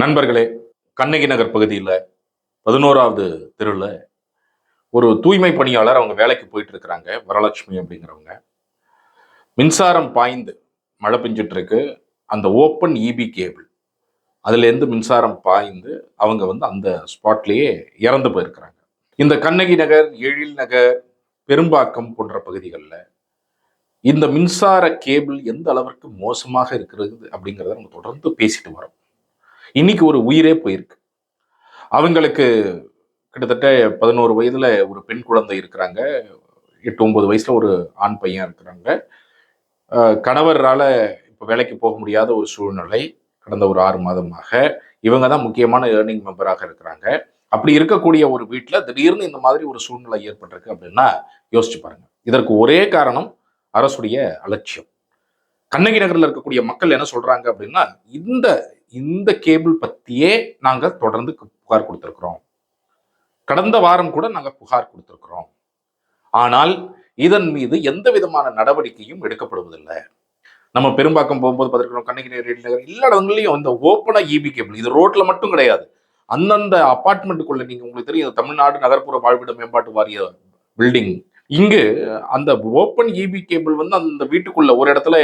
நண்பர்களே கண்ணகி நகர் பகுதியில் பதினோராவது தெருவில் ஒரு தூய்மை பணியாளர் அவங்க வேலைக்கு போயிட்டு இருக்கிறாங்க வரலட்சுமி அப்படிங்கிறவங்க. மின்சாரம் பாய்ந்து மழை பெஞ்சிட்டு இருக்கு. அந்த ஓப்பன் இபி கேபிள். அதுலேருந்து மின்சாரம் பாய்ந்து அவங்க வந்து அந்த ஸ்பாட்லேயே இறந்து போயிருக்கிறாங்க. இந்த கண்ணகி நகர் எழில் நகர் பெரும்பாக்கம் போன்ற பகுதிகளில் இந்த மின்சார கேபிள் எந்த அளவிற்கு மோசமாக இருக்கிறது அப்படிங்கிறத நம்ம தொடர்ந்து பேசிட்டு வரோம். இன்னைக்கு ஒரு உயிரே போயிருக்கு. அவங்களுக்கு கிட்டத்தட்ட பதினோரு வயதுல ஒரு பெண் குழந்தை இருக்கிறாங்க. எட்டு ஒன்பது வயசுல ஒரு ஆண் பையன் இருக்கிறாங்க. கணவரால் இப்போ வேலைக்கு போக முடியாத ஒரு சூழ்நிலை கடந்த ஒரு ஆறு மாதமாக. இவங்க தான் முக்கியமான ஏர்னிங் மெம்பராக இருக்கிறாங்க. அப்படி இருக்கக்கூடிய ஒரு வீட்டில் திடீர்னு இந்த மாதிரி ஒரு சூழ்நிலை ஏற்பட்டிருக்கு அப்படின்னா யோசிச்சு பாருங்க. இதற்கு ஒரே காரணம் அரசுடைய அலட்சியம். கண்ணகி நகரில் இருக்கக்கூடிய மக்கள் என்ன சொல்றாங்க அப்படின்னா இந்த இந்த கேபிள் பற்றியே நாங்கள் தொடர்ந்து புகார் கொடுத்துருக்குறோம். கடந்த வாரம் கூட நாங்கள் புகார் கொடுத்துருக்குறோம். ஆனால் இதன் மீது எந்த விதமான நடவடிக்கையும் எடுக்கப்படுவதில்லை. நம்ம பெரும்பாக்கம் போகும்போது பார்த்துருக்கோம் கண்ணகிரி நகர் நகர் எல்லா இடங்கள்லையும் இந்த ஓப்பனாக இபி கேபிள் இது ரோட்டில் மட்டும் கிடையாது. அந்தந்த அப்பார்ட்மெண்ட்டுக்குள்ளே நீங்கள் உங்களுக்கு தெரியும் தமிழ்நாடு நகர்ப்புற வாழ்விட மேம்பாட்டு வாரிய பில்டிங் இங்கு அந்த ஓப்பன் இபி கேபிள் வந்து அந்த வீட்டுக்குள்ள ஒரு இடத்துல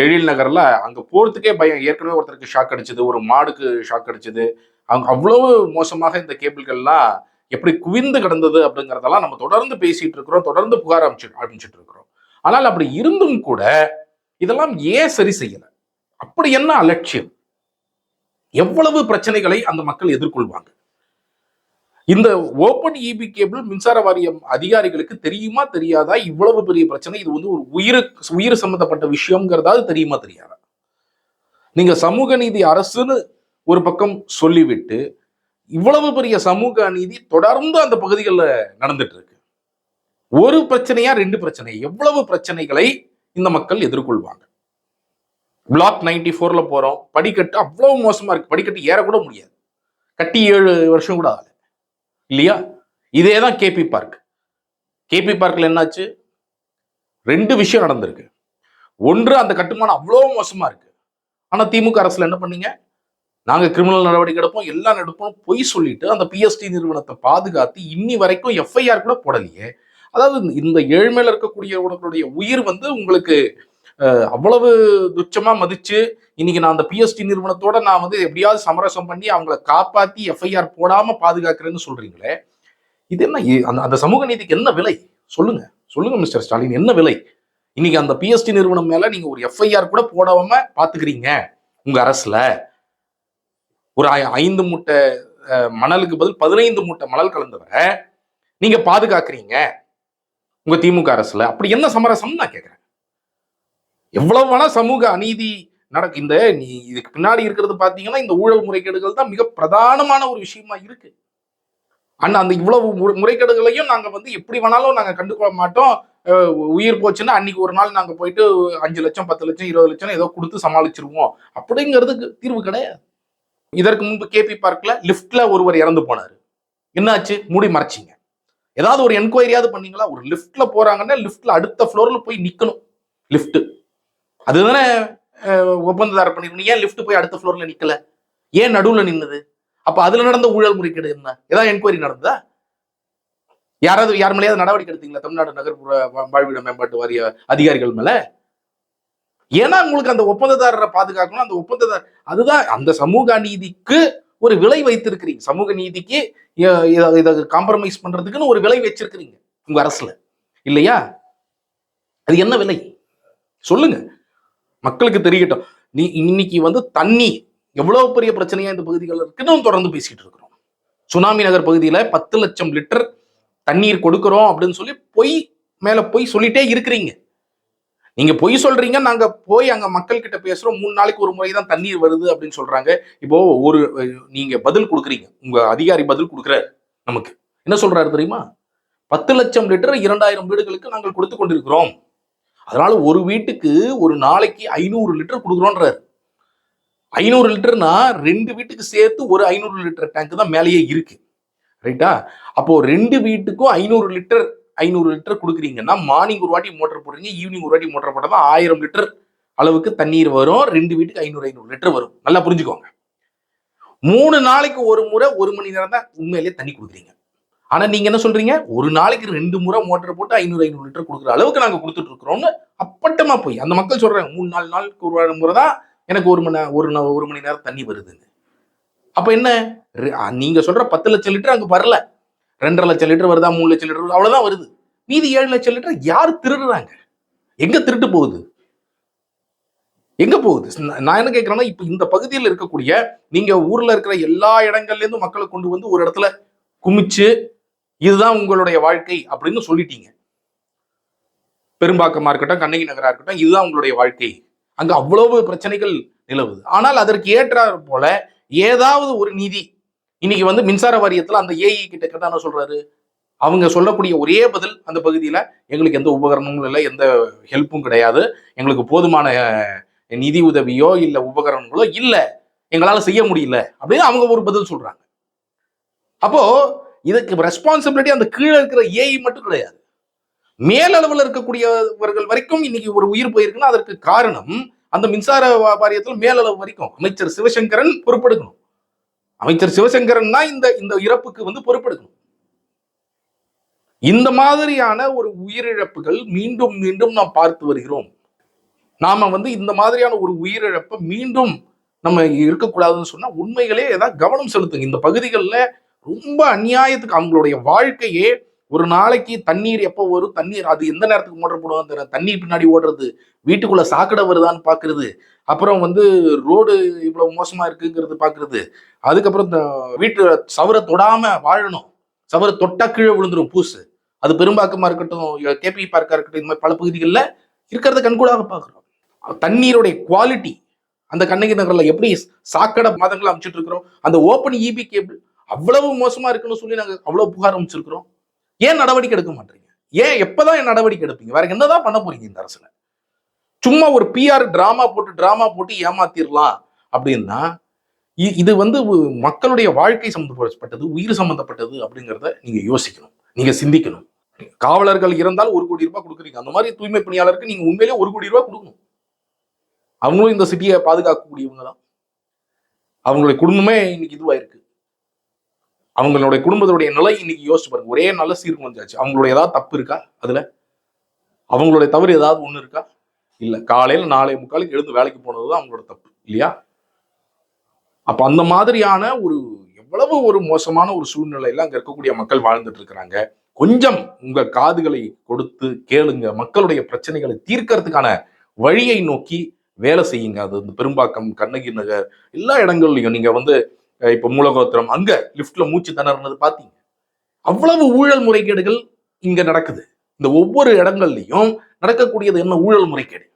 எழில் நகரில் அங்கே போகிறதுக்கே பயம். ஏற்கனவே ஒருத்தருக்கு ஷாக் அடிச்சது ஒரு மாடுக்கு ஷாக் அடிச்சது. அவங்க அவ்வளவு மோசமாக இந்த கேபிள்கள்லாம் எப்படி குவிந்து கிடந்தது அப்படிங்கிறதெல்லாம் நம்ம தொடர்ந்து பேசிட்டு இருக்கிறோம் தொடர்ந்து புகார் அமைச்சு அமைச்சிட்டு இருக்கிறோம். ஆனால் அப்படி இருந்தும் கூட இதெல்லாம் ஏன் சரி செய்யலை? அப்படி என்ன அலட்சியம்? எவ்வளவு பிரச்சனைகளை அந்த மக்கள் எதிர்கொள்வாங்க? இந்த ஓப்பன் இபி கேபிள் மின்சார வாரியம் அதிகாரிகளுக்கு தெரியுமா தெரியாதா? இவ்வளவு பெரிய பிரச்சனை. இது வந்து ஒரு உயிர் உயிர் சம்பந்தப்பட்ட விஷயம்ங்கிறதாவது தெரியுமா தெரியாதா? நீங்க சமூக நீதி அரசுன்னு ஒரு பக்கம் சொல்லிவிட்டு இவ்வளவு பெரிய சமூக அநீதி தொடர்ந்து அந்த பகுதிகளில் நடந்துட்டு இருக்கு ஒரு பிரச்சனையா ரெண்டு பிரச்சனை. எவ்வளவு பிரச்சனைகளை இந்த மக்கள் எதிர்கொள்வாங்க? பிளாக் நைன்டி ஃபோர்ல போறோம். படிக்கட்டு அவ்வளவு மோசமா இருக்கு. படிக்கட்டு ஏறக்கூட முடியாது. கட்டி ஏழு வருஷம் கூட ஆகல. இல்லையா? இதே தான் கேபி பார்க் கேபி பார்க்கில் என்னாச்சு? ரெண்டு விஷயம் நடந்திருக்கு. ஒன்று அந்த கட்டுமானம் அவ்வளோ மோசமாக இருக்குது ஆனால் திமுக அரசில் என்ன பண்ணீங்க? நாங்கள் கிரிமினல் நடவடிக்கை எடுப்போம் எல்லாம் எடுப்போம் பொய் சொல்லிட்டு அந்த பிஎஸ்டி நிறுவனத்தை பாதுகாத்து இன்னி வரைக்கும் எஃப்ஐஆர் கூட போடலையே. அதாவது இந்த ஏழ்மையில இருக்கக்கூடியவர்களுடைய உயிர் வந்து உங்களுக்கு அவ்வளவு துச்சமா மதிச்சு இன்னைக்கு நான் அந்த பிஎஸ்டி நிறுவனத்தோட நான் வந்து எப்படியாவது சமரசம் பண்ணி அவங்கள காப்பாத்தி எஃப்ஐஆர் போடாம பாதுகாக்கிறேன்னு சொல்றீங்களே இது என்ன அந்த அந்த சமூக நீதிக்கு என்ன விலை? சொல்லுங்க சொல்லுங்க மிஸ்டர் ஸ்டாலின் என்ன விலை? இன்னைக்கு அந்த பிஎஸ்டி நிறுவனம் மேல நீங்க ஒரு எஃப்ஐஆர் கூட போடாம பாத்துக்கிறீங்க உங்க அரசுல ஒரு ஐ- ஐந்து மூட்டை மணலுக்கு பதில் பதினைந்து மூட்டை மணல் கலந்தவரை நீங்க பாதுகாக்கிறீங்க உங்க திமுக அரசுல. அப்படி என்ன சமரசம் நான் கேட்கிறேன் எவ்வளவு வேணா சமூக அநீதி நடக்கு இந்த நீ இதுக்கு பின்னாடி இருக்கிறது பார்த்தீங்கன்னா இந்த ஊழல் முறைகேடுகள் தான் மிக பிரதானமான ஒரு விஷயமா இருக்கு. ஆனால் அந்த இவ்வளவு முறைகேடுகளையும் நாங்க வந்து எப்படி வேணாலும் நாங்க கண்டுக்கொள்ள மாட்டோம். உயிர் போச்சுன்னா அன்னைக்கு ஒரு நாள் நாங்க போயிட்டு அஞ்சு லட்சம் பத்து லட்சம் இருபது லட்சம் ஏதோ கொடுத்து சமாளிச்சிருவோம். அப்படிங்கிறதுக்கு தீர்வு கிடையாது. இதற்கு முன்பு கேபி பார்க்ல லிஃப்ட்ல ஒருவர் இறந்து போனார். என்னாச்சு? மூடி மறைச்சிங்க. ஏதாவது ஒரு என்கொயரியாவது பண்ணீங்களா? ஒரு லிஃப்ட்ல போறாங்கன்னா லிஃப்ட்ல அடுத்த ஃப்ளோர்ல போய் நிக்கணும். லிஃப்ட் அதுதானே அஹ், ஒப்பந்ததாரர் பண்ணிருக்கணும். ஏன் லிஃப்ட் போய் அடுத்த ஃப்ளோர்ல நிக்கல? ஏன் நடுவுல நின்னது? அப்ப அதுல நடந்த ஊழல் முறைகேடு என்ன? ஏதாவது என்கொயரி நடந்ததா? யாராவது யார் மேலேயாவது நடவடிக்கை எடுத்தீங்களா? தமிழ்நாடு நகர்ப்புற வாழ்விட மேம்பாட்டு வாரிய அதிகாரிகள் மேல? ஏன்னா உங்களுக்கு அந்த ஒப்பந்ததாரரை பாதுகாக்கணும். அந்த ஒப்பந்ததார் அதுதான் அந்த சமூக நீதிக்கு ஒரு விலை வைத்திருக்கிறீங்க. சமூக நீதிக்கு இதை காம்ப்ரமைஸ் பண்றதுக்குன்னு ஒரு விலை வச்சிருக்கிறீங்க உங்க அரசுல. இல்லையா? அது என்ன விலை? சொல்லுங்க. மக்களுக்கு தெரியட்டும். நீ இன்னைக்கு வந்து தண்ணி எவ்வளவு பெரிய பிரச்சனையா இந்த பகுதிகள் இருக்குன்னு தொடர்ந்து பேசிட்டு இருக்கிறோம். சுனாமி நகர் பகுதியில பத்து லட்சம் லிட்டர் தண்ணீர் கொடுக்கிறோம் அப்படின்னு சொல்லி பொய் மேல பொய் சொல்லிட்டே இருக்கிறீங்க. நீங்க பொய் சொல்றீங்க நாங்க போய் அங்க மக்கள் கிட்ட பேசுறோம் மூணு நாளைக்கு ஒரு முறை தான் தண்ணீர் வருது அப்படின்னு சொல்றாங்க. இப்போ ஒரு நீங்க பதில் கொடுக்குறீங்க. உங்க அதிகாரி பதில் கொடுக்குறாரு நமக்கு. என்ன சொல்றாரு தெரியுமா? பத்து லட்சம் லிட்டர் இரண்டாயிரம் வீடுகளுக்கு நாங்கள் கொடுத்து கொண்டிருக்கிறோம். அதனால ஒரு வீட்டுக்கு ஒரு நாளைக்கு ஐநூறு லிட்டர் கொடுக்குறோன்றாரு. ஐநூறு லிட்டர்னா ரெண்டு வீட்டுக்கு சேர்த்து ஒரு ஐநூறு லிட்டர் டேங்க் தான் மேலேயே இருக்கு. ரைட்டா அப்போ ரெண்டு வீட்டுக்கும் ஐநூறு லிட்டர் ஐநூறு லிட்டர் கொடுக்குறீங்கன்னா மார்னிங் ஒரு வாட்டி மோட்டர் போடுறீங்க ஈவினிங் ஒரு வாட்டி மோட்டர் போட்டால் தான் ஆயிரம் லிட்டர் அளவுக்கு தண்ணீர் வரும். ரெண்டு வீட்டுக்கு ஐநூறு ஐநூறு லிட்டர் வரும். நல்லா புரிஞ்சுக்கோங்க. மூணு நாளைக்கு ஒரு முறை ஒரு மணி நேரம் தான் உண்மையிலேயே தண்ணி கொடுக்குறீங்க. ஆனால் நீங்கள் என்ன சொல்கிறீங்க ஒரு நாளைக்கு ரெண்டு முறை மோட்டர் போட்டு ஐநூறு ஐநூறு லிட்டர் கொடுக்குற அளவுக்கு நாங்கள் கொடுத்துட்டு இருக்கிறோம்னு அப்பட்டமாக போய் அந்த மக்கள் சொல்கிறாங்க மூணு நாலு நாளுக்கு ஒரு முறை தான் எனக்கு ஒரு மணி ஒரு ஒரு மணி நேரம் தண்ணி வருதுன்னு. அப்போ என்ன? ரெ- சொல்கிற பத்து லட்சம் லிட்டர் அங்கே வரல. ரெண்டரை லட்சம் லிட்டர் வருதா மூணு லட்சம் லிட்டர் வருதா அவ்வளவுதான் வருது. மீதி ஏழு லட்சம் லிட்டர் யார் திருடுறாங்க? எங்கே திருட்டு போகுது? எங்க போகுது? நான் என்ன கேட்கிறேன்னா இப்போ இந்த பகுதியில் இருக்கக்கூடிய நீங்க ஊர்ல இருக்கிற எல்லா இடங்கள்லேருந்தும் மக்களை கொண்டு வந்து ஒரு இடத்துல குமிச்சு இதுதான் உங்களுடைய வாழ்க்கை அப்படின்னு சொல்லிட்டீங்க. பெரும்பாக்கமாக இருக்கட்டும் கண்ணகி நகராக இருக்கட்டும் இதுதான் உங்களுடைய வாழ்க்கை. அங்கே அவ்வளவு பிரச்சனைகள் நிலவுது. ஆனால் அதற்கு ஏற்றாற் போல ஏதாவது ஒரு நிதி இன்னைக்கு வந்து மின்சார வாரியத்தில் அந்த ஏஇ கிட்ட கேட்டால் என்ன சொல்றாரு? அவங்க சொல்லக்கூடிய ஒரே பதில் அந்த பகுதியில் எங்களுக்கு எந்த உபகரணமும் இல்லை எந்த ஹெல்ப்பும் கிடையாது எங்களுக்கு போதுமான நிதி உதவியோ இல்லை உபகரணங்களோ இல்லை எங்களால் செய்ய முடியல அப்படின்னு அவங்க ஒரு பதில் சொல்றாங்க. அப்போ இதுக்கு ரெஸ்பான்சிபிலிட்டி அந்த கீழே இருக்கிற ஏஐ மட்டும் கிடையாது. மேலளவில் இருக்கக்கூடியவர்கள் வரைக்கும் இன்னைக்கு ஒரு உயிர் போயிருக்குன்னா அதற்கு காரணம் அந்த மின்சார வாரியத்தில் மேலளவு வரைக்கும் அமைச்சர் சிவசங்கரன் பொறுப்பெடுக்கணும். அமைச்சர் சிவசங்கரன் தான் இந்த இந்த இறப்புக்கு வந்து பொறுப்பெடுக்கணும். இந்த மாதிரியான ஒரு உயிரிழப்புகள் மீண்டும் மீண்டும் நாம் பார்த்து வருகிறோம். நாம வந்து இந்த மாதிரியான ஒரு உயிரிழப்பை மீண்டும் நம்ம இருக்கக்கூடாதுன்னு சொன்னா உண்மைகளே ஏதாவது கவனம் செலுத்துங்க. இந்த பகுதிகளில் ரொம்ப அநியாயத்துக்கு அவங்களுடைய வாழ்க்கையே ஒரு நாளைக்கு தண்ணீர் எப்போ வரும்? தண்ணீர் அது எந்த நேரத்துக்கு மோட்டர் போடுவோம் அந்த தண்ணீர் பின்னாடி ஓடுறது வீட்டுக்குள்ள சாக்கடை வருதான்னு பாக்குறது அப்புறம் வந்து ரோடு இவ்வளவு மோசமா இருக்குங்கிறது பாக்குறது அதுக்கப்புறம் இந்த வீட்டு சவரை தொடாம வாழணும். சவரை தொட்டா கீழே விழுந்துடும் பூசு. அது பெரும்பாக்கமா இருக்கட்டும் கேபி பார்க்கா இருக்கட்டும் இந்த மாதிரி பல பகுதிகளில் இருக்கிறத கண்கூடாக பார்க்குறோம். தண்ணீருடைய குவாலிட்டி அந்த கண்ணகி நகரில் எப்படி சாக்கடை மாதங்கள் அமைச்சிட்டு இருக்கிறோம்? அந்த ஓப்பன் இபி கேபிள் அவ்வளவு மோசமா இருக்குன்னு சொல்லி நாங்கள் அவ்வளவு புகார் அமைச்சிருக்கிறோம் ஏன் நடவடிக்கை எடுக்க மாட்டீங்க? ஏன் எப்பதான் நடவடிக்கை எடுப்பீங்க? வேற என்னதான் பண்ண போறீங்க இந்த அரசுல? சும்மா ஒரு பிஆர் டிராமா போட்டு டிராமா போட்டு ஏமாத்திரலாம் அப்படின்னா இது வந்து மக்களுடைய வாழ்க்கை சம்மந்தப்பட்டது உயிர் சம்மந்தப்பட்டது அப்படிங்கிறத நீங்க யோசிக்கணும். நீங்க சிந்திக்கணும். காவலர்கள் இருந்தால் ஒரு கோடி ரூபாய் கொடுக்குறீங்க. அந்த மாதிரி தூய்மை பணியாளருக்கு நீங்க உண்மையிலே ஒரு கோடி ரூபாய் கொடுக்கணும். அவங்களும் இந்த சிட்டியை பாதுகாக்கக்கூடியவங்க தான். அவங்களுடைய குடும்பமே இன்னைக்கு இதுவாயிருக்கு அவங்களுடைய குடும்பத்துடைய நிலை இன்னைக்கு யோசிச்சு பாருங்க. ஒரே நல்ல சீர்குலைஞ்சாச்சு. அவங்களுடைய ஏதாவது தப்பு இருக்கா? அதுல? அவங்களுடைய தவறு ஏதாவது ஒண்ணு இருக்கா? இல்ல. காலையில நாளை முக்காலுக்கு எழுந்து வேலைக்கு போனதுதான் அவங்களோட தப்பு இல்லையா? அப்ப அந்த மாதிரியான ஒரு எவ்வளவு ஒரு மோசமான ஒரு சூழ்நிலையில அங்க இருக்கக்கூடிய மக்கள் வாழ்ந்துட்டு இருக்கிறாங்க. கொஞ்சம் உங்க காதுகளை கொடுத்து கேளுங்க. மக்களுடைய பிரச்சனைகளை தீர்க்கறதுக்கான வழியை நோக்கி வேலை செய்யுங்க. அது பெரும்பாக்கம் கண்ணகி நகர் எல்லா இடங்கள்லையும் நீங்க வந்து இப்ப மூலகோத்திரம் அங்க லிஃப்ட்ல மூச்சு திணறது பாத்தீங்க. அவ்வளவு ஊழல் முறைகேடுகள் இங்க நடக்குது. இந்த ஒவ்வொரு இடங்கள்லயும் நடக்கக்கூடியது என்ன? ஊழல் முறைகேடு.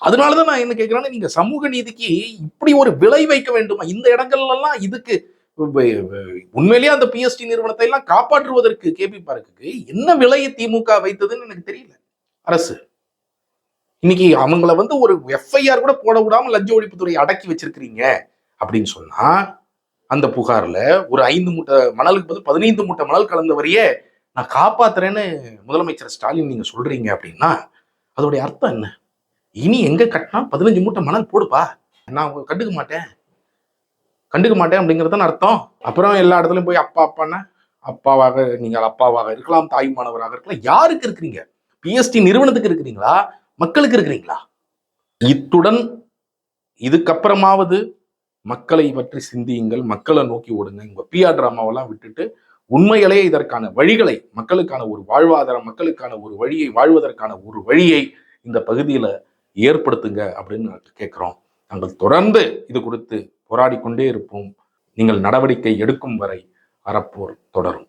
அதனாலதான் நான் என்ன கேட்கிறேன்னா நீங்க சமூக நீதிக்கு இப்படி ஒரு விலை வைக்க வேண்டுமா? இந்த இடங்கள்ல எல்லாம் இதுக்கு உண்மையிலேயே அந்த பிஎஸ்டி நிறுவனத்தை எல்லாம் காப்பாற்றுவதற்கு கேபி பார்க்குக்கு என்ன விலையை திமுக வைத்ததுன்னு எனக்கு தெரியல. அரசு. இன்னைக்கு அவங்கள வந்து ஒரு எஃப்ஐஆர் கூட போட விடாம லஞ்ச ஒழிப்புத்துறை அடக்கி வச்சிருக்கிறீங்க. அப்படின்னு சொன்னா அந்த புகார்ல ஒரு ஐந்து மூட்டை மணலுக்கு பதில் பதினைந்து மூட்டை மணல் கலந்தவரையே நான் காப்பாத்துறேன்னு முதலமைச்சர் ஸ்டாலின் நீங்க சொல்றீங்க அப்படின்னா அதோடைய அர்த்தம் என்ன? இனி எங்க கட்டினா பதினஞ்சு மூட்டை மணல் போடுப்பா? நான் கண்டுக்க மாட்டேன். கண்டுக்க மாட்டேன் அப்படிங்கிறது தான் அர்த்தம். அப்புறம் எல்லா இடத்துலயும் போய் அப்பா அப்பான்னா அப்பாவாக நீங்கள் அப்பாவாக இருக்கலாம் தாய்மானவராக இருக்கலாம். யாருக்கு இருக்கிறீங்க? பிஎஸ்டி நிறுவனத்துக்கு இருக்கிறீங்களா? மக்களுக்கு இருக்கிறீங்களா? இத்துடன் இதுக்கப்புறமாவது மக்களை பற்றி சிந்தியுங்கள் மக்களை நோக்கி ஓடுங்க உங்க பிஆர் டிராமாவெல்லாம் விட்டுட்டு உண்மைகளே இதற்கான வழிகளை மக்களுக்கான ஒரு வாழ்வாதாரம் மக்களுக்கான ஒரு வழியை வாழ்வதற்கான ஒரு வழியை இந்த பகுதியில ஏற்படுத்துங்க அப்படின்னு நாங்கள் கேட்கிறோம். நாங்கள் தொடர்ந்து இது குறித்து போராடி கொண்டே இருப்போம். நீங்கள் நடவடிக்கை எடுக்கும் வரை அறப்போர் தொடரும்.